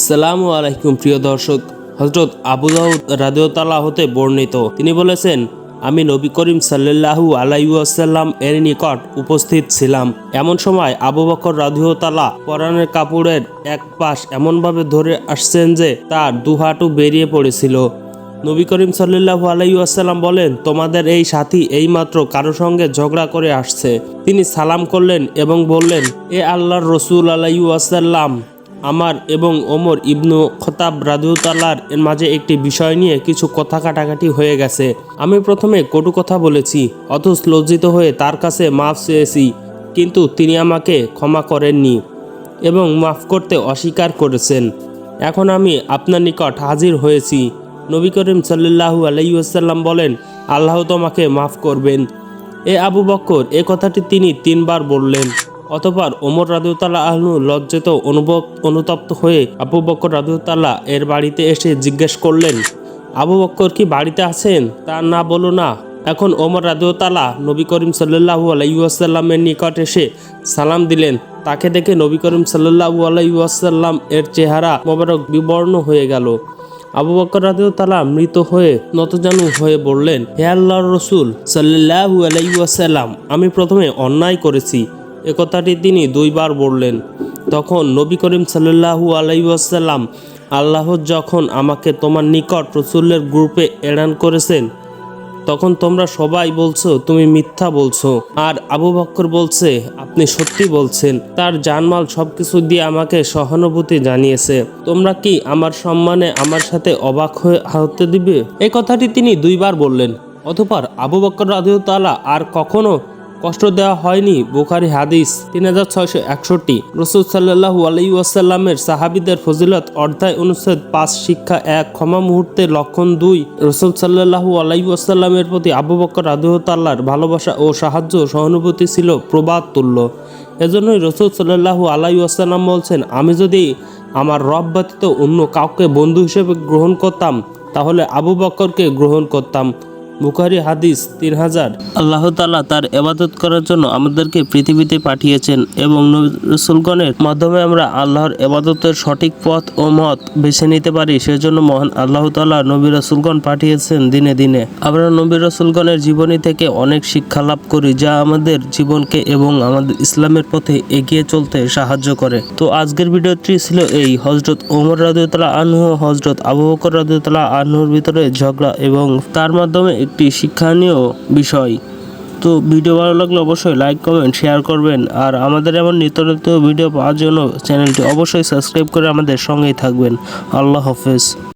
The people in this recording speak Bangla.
আসসালামু আলাইকুম, প্রিয় দর্শক। হজরত আবু দাউদ রাদিওতালা হতে বর্ণিত। তিনি বলেছেন, আমি নবী করিম সাল্লাল্লাহু আলাইসাল্লাম এর নিকট উপস্থিত ছিলাম। এমন সময় আবু বকর রাদিওতালা পরানের কাপড়ের এক পাশ এমনভাবে ধরে আসছেন যে তার দুহাটু বেরিয়ে পড়েছিল। নবী করিম সাল্লাল্লাহু আলাইসাল্লাম বলেন, তোমাদের এই সাথী এইমাত্র কারও সঙ্গে ঝগড়া করে আসছে। তিনি সালাম করলেন এবং বললেন, এ আল্লাহর রসুল আলাইসাল্লাম আমার এবং ওমর ইবনু খতাব রাদুতাল্লার এর মাঝে একটি বিষয় নিয়ে কিছু কথা কাটাকাটি হয়ে গেছে। আমি প্রথমে কটু কথা বলেছি, অথচ লজ্জিত হয়ে তার কাছে মাফ চেয়েছি, কিন্তু তিনি আমাকে ক্ষমা করেননি এবং মাফ করতে অস্বীকার করেছেন। এখন আমি আপনার নিকট হাজির হয়েছি। নবী করিম সাল্লাহু আলাইসাল্লাম বলেন, আল্লাহ তোমাকে মাফ করবেন। এ আবু বক্কর, এ কথাটি তিনি তিনবার বললেন। অতপর ওমর রাদিউতাল্লাহ আহনু লজ্জিত অনুভব, অনুতপ্ত হয়ে আবু বক্কর রাদিউতাল্লাহ এর বাড়িতে এসে জিজ্ঞেস করলেন, আবু বক্কর কি বাড়িতে আছেন? তা না, বলো না। এখন ওমর রাদিউতাল্লাহ নবী করিম সাল্লাহু আলাইসাল্লামের নিকট এসে সালাম দিলেন। তাকে দেখে নবী করিম সাল্লাহু আলাইসাল্লাম এর চেহারা মোবারক বিবর্ণ হয়ে গেল। আবু বকর রাদিউতালা মৃত হয়ে নতজানু হয়ে বললেন, হে আল্লাহর রসুল সাল্লাহু আলাইসাল্লাম আমি প্রথমে অন্যায় করেছি। এ কথাটি তিনি দুইবার বললেন। তখন নবী করিম সাল্লাহু আলাইসাল্লাম আল্লাহ যখন আমাকে তোমার নিকট রসুলের গ্রুপে এড়ান করেছেন, তখন তোমরা সবাই বলছো, তুমি মিথ্যা বলছো। আর আবু বক্কর বলছে, আপনি সত্যি বলছেন। তার জানমাল সবকিছু দিয়ে আমাকে সহানুভূতি জানিয়েছে। তোমরা কি আমার সম্মানে আমার সাথে অবাক হয়ে হতে দিবে? এই কথাটি তিনি দুইবার বললেন। অতপর আবু বক্কর রাদিউতালা আর কখনো কষ্ট দেওয়া হয়নি বুখারি হাদিস তিন হাজার ছয়শো একষট্টি। রসুল সাল্লাহু আলাইসাল্লামের সাহাবিদের ফজিলত অর্ধায় অনুচ্ছেদ পাঁচ, শিক্ষা এক, ক্ষমা মুহূর্তে লক্ষণ দুই। রসুল সাল্লাহু আলাইসাল্লামের প্রতি আবু বকর রাদুহতাল্লার ভালোবাসা ও সাহায্য সহানুভূতি ছিল প্রবাদ তুল্য। এজন্যই রসুল সাল্লাহু আলাইসাল্লাম বলছেন, আমি যদি আমার রব ব্যতীত অন্য কাউকে বন্ধু হিসেবে গ্রহণ করতাম, তাহলে আবু বকরকে গ্রহণ করতাম। বুখারি হাদিস তিন হাজার। আল্লাহ তালা তার এবাদত করার জন্য আমাদেরকে পৃথিবীতে পাঠিয়েছেন এবং রসুলগণের মাধ্যমে আমরা আল্লাহর এবাদতের সঠিক পথ ও মত বেছে নিতে পারি। সেজন্য মহান আল্লাহ তালা নবী রসুলগণ পাঠিয়েছেন দিনে দিনে। আমরা নবী রসুলগণের জীবনী থেকে অনেক শিক্ষা লাভ করি, যা আমাদের জীবনকে এবং আমাদের ইসলামের পথে এগিয়ে চলতে সাহায্য করে। তো আজকের ভিডিওটি ছিল এই হজরত ওমর রাদিউতালা আনহু হজরত আবু বকর রাদিউতালা আনহুর ভিতরে ঝগড়া এবং তার মাধ্যমে একটি শিক্ষণীয় বিষয়। তো ভিডিও ভালো লাগলে অবশ্যই লাইক কমেন্ট শেয়ার করবেন। আর আমাদের এমন নিত্য ভিডিও পাওয়ার জন্য চ্যানেলটি অবশ্যই সাবস্ক্রাইব করে আমাদের সঙ্গেই থাকবেন। আল্লাহ হাফেজ।